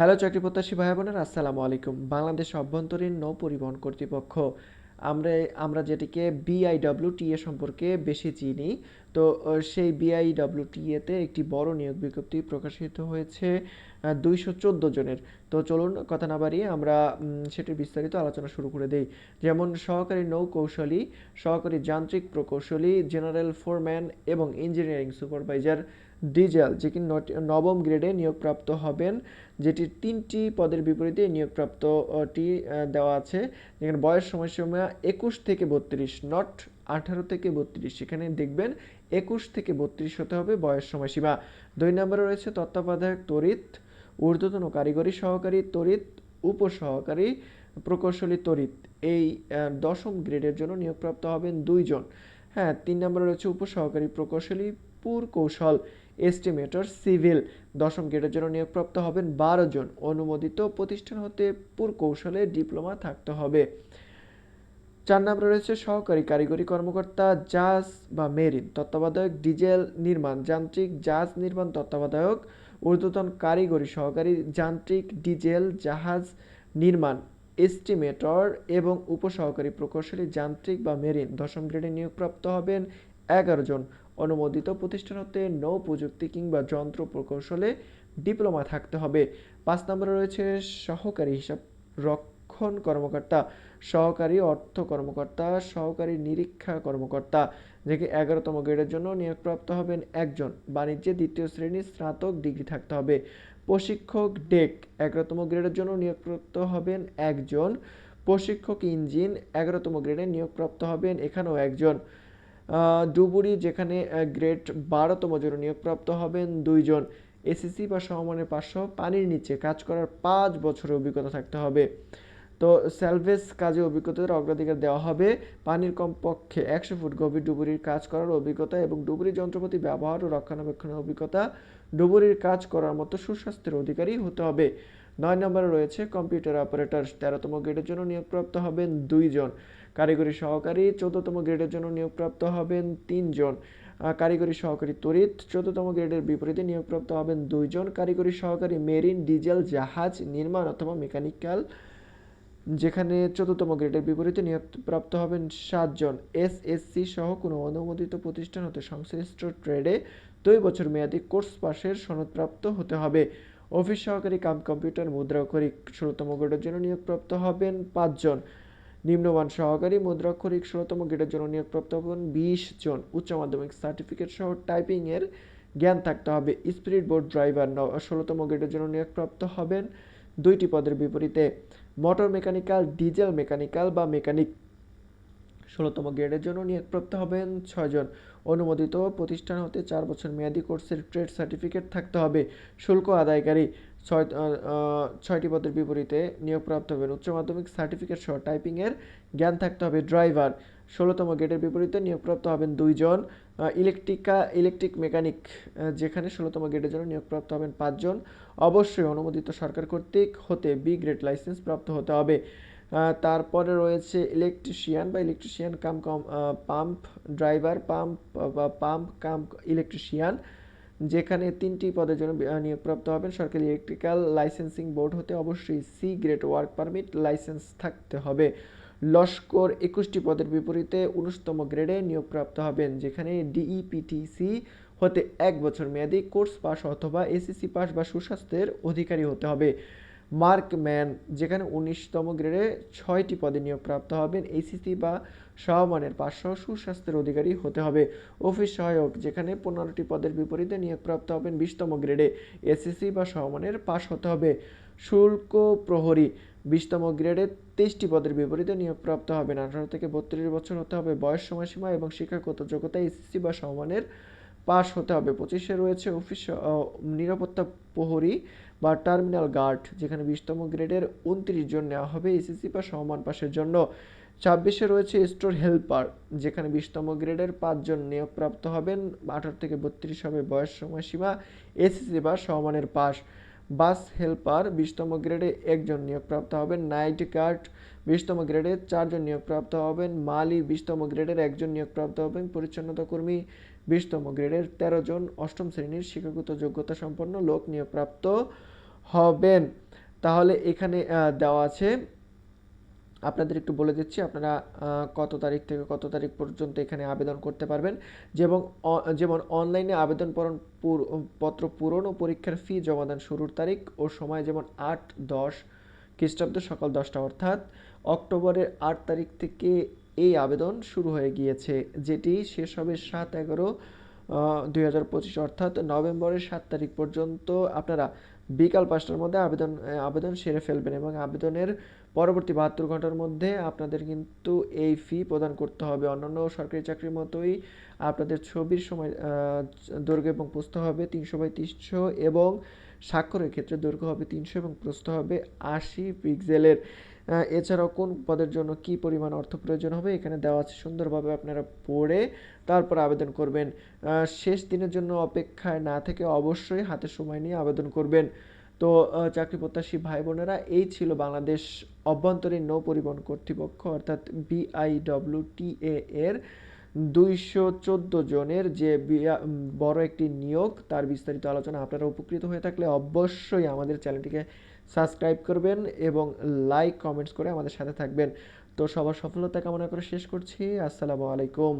Hello চাকরি প্রত্যাশী ভাই বোনের, আসসালামু আলাইকুম। বাংলাদেশ অভ্যন্তরীণ নৌ পরিবহন কর্তৃপক্ষ। আমরা আমরা যেটিকে বিআইডব্লিউটিএ সম্পর্কে বেশি চিনি তো সেই বিআইডব্লিউটিএতে একটি বড় নিয়োগ বিজ্ঞপ্তি প্রকাশিত হয়েছে দুইশো চোদ্দ জনের। তো চলুন কথা না বাড়িয়ে আমরা সেটির বিস্তারিত আলোচনা শুরু করে দেই। যেমন, সহকারী নৌকৌশলী, সহকারী যান্ত্রিক প্রকৌশলী, জেনারেল ফোরম্যান এবং ইঞ্জিনিয়ারিং সুপারভাইজার ডিজেল, যে কি নবম গ্রেডে নিয়োগপ্রাপ্ত হবেন, যেটি তিনটি পদের বিপরীতে নিয়োগপ্রাপ্তটি দেওয়া আছে। যেখানে বয়স সময়সীমা একুশ থেকে বত্রিশ নট আঠারো থেকে বত্রিশ। সেখানে দেখবেন একুশ থেকে বত্রিশ হতে হবে বয়স সময়সীমা। দুই নম্বরে রয়েছে তত্ত্বাবধায়ক তড়িৎ, ঊর্ধ্বতন কারিগরি সহকারী তড়িৎ, উপসহকারী প্রকৌশলী তড়িৎ। এই দশম গ্রেডের জন্য নিয়োগপ্রাপ্ত হবেন দুইজন। হ্যাঁ তিন নম্বরে রয়েছে উপসহকারী প্রকৌশলী পুর কৌশল এস্টিমেটর, সিভিল। দশম গ্রেডের জন্য নিয়োগপ্রাপ্ত হবেন বারো জন। অনুমোদিত প্রতিষ্ঠান হতে পুর কৌশলে ডিপ্লোমা থাকতে হবে। চার নম্বরে রয়েছে সহকারী কারিগরি কর্মকর্তা জাজ বা মেরিন, তত্ত্বাবধায়ক, ডিজেল নির্মাণ, যান্ত্রিক জাজ নির্মাণ তত্ত্বাবধায়ক, ঊর্ধ্বতন কারিগরি সহকারী, যান্ত্রিক ডিজেল জাহাজ নির্মাণ এস্টিমেটর এবং উপসহকারী প্রকৌশলী, যান্ত্রিক বা মেরিন দশম গ্রেডে নিয়োগপ্রাপ্ত হবেন এগারো জন। অনুমোদিত প্রতিষ্ঠান হতে নৌ প্রযুক্তি কিংবা যন্ত্র প্রকৌশলে ডিপ্লোমা থাকতে হবে। পাঁচ নম্বরে রয়েছে সহকারী হিসাব রক্ষণ কর্মকর্তা, সহকারী অর্থ কর্মকর্তা, সহকারী নিরীক্ষা কর্মকর্তা যেটি এগারোতম গ্রেডের জন্য নিয়োগপ্রাপ্ত হবেন একজন। বাণিজ্যে দ্বিতীয় শ্রেণির স্নাতক ডিগ্রি থাকতে হবে। প্রশিক্ষক ডেক, এগারোতম গ্রেডের জন্য নিয়োগপ্রাপ্ত হবেন একজন। প্রশিক্ষক ইঞ্জিন, এগারোতম গ্রেডে নিয়োগপ্রাপ্ত হবেন এখানেও একজন। ডুবুরি, যেখানে গ্রেড বারোতম জন্য নিয়োগপ্রাপ্ত হবেন দুইজন। এসএসসি বা সমমানের পাঁচশো পানির নিচে কাজ করার পাঁচ বছরের অভিজ্ঞতা থাকতে হবে। তো স্যালভেজ কাজে অভিজ্ঞতার অগ্রাধিকার দেওয়া হবে। পানির কমপক্ষে একশো ফুট গভীর ডুবুরির কাজ করার অভিজ্ঞতা এবং ডুবুরি যন্ত্রপাতি ব্যবহার ও রক্ষণাবেক্ষণের অভিজ্ঞতা ডুবুরির কাজ করার মতো সুস্বাস্থ্যের অধিকারী হতে হবে। নয় নম্বরে রয়েছে কম্পিউটার অপারেটর। তেরোতম গ্রেডের জন্য নিয়োগপ্রাপ্ত হবেন দুইজন কারিগরি সহকারী চোদ্দতম গ্রেডের জন্য নিয়োগপ্রাপ্ত হবেন তিনজন কারিগরি সহকারী তড়িৎ চোদ্দতম গ্রেডের বিপরীতে নিয়োগপ্রাপ্ত হবেন দুইজন কারিগরি সহকারী মেরিন, ডিজেল, জাহাজ, নির্মাণ অথবা মেকানিক্যাল যেখানে চতুর্থম গ্রেডের বিপরীতে নিয়োগপ্রাপ্ত হবেন সাতজন। এসএসসি সহ কোনো অনুমোদিত প্রতিষ্ঠান হতে সংশ্লিষ্ট ট্রেডে দুই বছর মেয়াদি কোর্স পাশের সনদপ্রাপ্ত হতে হবে। অফিস সহকারী কাম, কম্পিউটার মুদ্রাক্ষরিক ষোলোতম গ্রেডের জন্য নিয়োগপ্রাপ্ত হবেন পাঁচজন। নিম্নমান সহকারী মুদ্রাক্ষরিক ষোলোতম গ্রেডের জন্য নিয়োগপ্রাপ্ত হবেন বিশ জন। উচ্চ মাধ্যমিক সার্টিফিকেট সহ টাইপিংয়ের জ্ঞান থাকতে হবে। স্পিরিট বোর্ড ড্রাইভার ষোলোতম গ্রেডের জন্য নিয়োগপ্রাপ্ত হবেন দুইটি পদের বিপরীতে মোটর মেকানিক্যাল ডিজেল মেকানিক্যাল বা মেকানিক ষোলোতম গ্রেডের জন্য নিয়োগপ্রাপ্ত হবেন ছয়জন। অনুমোদিত প্রতিষ্ঠান হতে চার বছর মেয়াদী কোর্সের ট্রেড সার্টিফিকেট থাকতে হবে। শুল্ক আদায়কারী ছয় ছয়টি পদের বিপরীতে নিয়োগপ্রাপ্ত হবেন। উচ্চ মাধ্যমিক সার্টিফিকেট সহ টাইপিংয়ের জ্ঞান থাকতে হবে। ড্রাইভার ষোলোতম গেটের বিপরীতে নিয়োগপ্রাপ্ত হবেন দুইজন ইলেকট্রিকা, ইলেকট্রিক মেকানিক যেখানে ষোলোতম গেটের জন্য নিয়োগপ্রাপ্ত হবেন পাঁচজন। অবশ্যই অনুমোদিত সরকার কর্তৃক হতে বি গ্রেড লাইসেন্স প্রাপ্ত হতে হবে। তারপরে রয়েছে ইলেকট্রিশিয়ান বা ইলেকট্রিশিয়ান কাম কম পাম্প ড্রাইভার পাম্প বা পাম্প কাম ইলেকট্রিশিয়ান যেখানে তিনটি পদের জন্য নিয়োগপ্রাপ্ত হবেন। সরকারি ইলেকট্রিক্যাল লাইসেন্সিং বোর্ড হতে অবশ্যই C grade work permit license থাকতে হবে। লস্কর একুশটি পদের বিপরীতে উনিশতম গ্রেডে নিয়োগপ্রাপ্ত হবেন, যেখানে ডিইপিটিসি হতে এক বছর মেয়াদি কোর্স পাস অথবা এসএসসি পাস বা সুস্বাস্থ্যের অধিকারী হতে হবে। মার্কম্যান যেখানে উনিশতম গ্রেডে ছয়টি পদে নিয়োগপ্রাপ্ত হবেন এসিসি বা সমমানের পাঁচশো সুস্বাস্থ্যের অধিকারী হতে হবে। অফিস সহায়ক, যেখানে পনেরোটি পদের বিপরীতে নিয়োগপ্রাপ্ত হবেন, বিশতম গ্রেডে এসএসসি বা সমমানের পাস হতে হবে। শুল্ক প্রহরী, বিশতম গ্রেডে তেইশটি পদের বিপরীতে নিয়োগপ্রাপ্ত হবেন, আঠারো থেকে বত্রিশ বছর হতে হবে বয়স সময়সীমা এবং শিক্ষাগত যোগ্যতা এসএসসি বা সমমানের পাস হতে হবে। পঁচিশে রয়েছে অফিস নিরাপত্তা প্রহরী বা টার্মিনাল গার্ড যেখানে বিশতম গ্রেডের উনত্রিশ জন নেওয়া হবে এসএসসি বা সমমান পাশের জন্য। ছাব্বিশে রয়েছে স্টোর হেল্পার যেখানে বিশতম গ্রেডের পাঁচজন নিয়োগপ্রাপ্ত হবেন। আঠারো থেকে বত্রিশ হবে বয়স সময়সীমা এসএসসি বা সমমানের পাস বাস হেল্পার বিশতম গ্রেডে একজন নিয়োগপ্রাপ্ত হবেন। নাইট গার্ড বিশতম গ্রেডে চারজন নিয়োগপ্রাপ্ত হবেন। মালি, বিশতম গ্রেডের একজন নিয়োগপ্রাপ্ত হবেন। পরিচ্ছন্নতা কর্মী বিশতম গ্রেডের তেরো জন অষ্টম শ্রেণির শিক্ষাগত যোগ্যতা সম্পন্ন লোক নিয়োগপ্রাপ্ত হবেন। তাহলে এখানে দেওয়া আছে, আপনাদের একটু বলে দিচ্ছি, আপনারা কত তারিখ থেকে কত তারিখ পর্যন্ত এখানে আবেদন করতে পারবেন যেমন যেমন অনলাইনে আবেদন পত্র পূরণ ও পরীক্ষার ফি জমাদান শুরুর তারিখ ও সময় যেমন আট, দশ, খ্রিস্টাব্দ সকাল দশটা অর্থাৎ অক্টোবরের আট তারিখ থেকে এই আবেদন শুরু হয়ে গিয়েছে, যেটি শেষ হবে সাত এগারো দুই হাজার পঁচিশ, অর্থাৎ নভেম্বরের সাত তারিখ পর্যন্ত। আপনারা বিকাল পাঁচটার মধ্যে আবেদন আবেদন সেরে ফেলবেন এবং আবেদনের পরবর্তী বাহাত্তর ঘণ্টার মধ্যে আপনাদের কিন্তু এই ফি প্রদান করতে হবে। অন্যান্য সরকারি চাকরির মতোই আপনাদের ছবির সময় দৈর্ঘ্য এবং প্রস্থ হবে তিনশো বাই তিনশো এবং স্বাক্ষরের ক্ষেত্রে দৈর্ঘ্য হবে তিনশো এবং প্রস্থ হবে আশি পিক্সেলের। এছাড়াও কোন পদের জন্য কি পরিমাণ অর্থ প্রয়োজন হবে? এখানে দেওয়া আছে সুন্দরভাবে আপনারা পড়ে তারপর আবেদন করবেন। শেষ দিনের জন্য অপেক্ষায় না থেকে অবশ্যই হাতে সময় নিয়ে আবেদন করবেন। তো চাকরি প্রত্যাশী ভাই বোনেরা, এই ছিল বাংলাদেশ অভ্যন্তরীণ নৌ পরিবহন কর্তৃপক্ষ, অর্থাৎ বিআইডব্লিউটিএ এর দুইশো চোদ্দ জনের যে বড় একটি নিয়োগ, তার বিস্তারিত আলোচনা আপনারা উপকৃত হয়ে থাকলে অবশ্যই আমাদের চ্যানেলটিকে সাবস্ক্রাইব করবেন এবং লাইক, কমেন্টস করে আমাদের সাথে থাকবেন। তো সবার সফলতা কামনা করে শেষ করছি। আসসালামু আলাইকুম।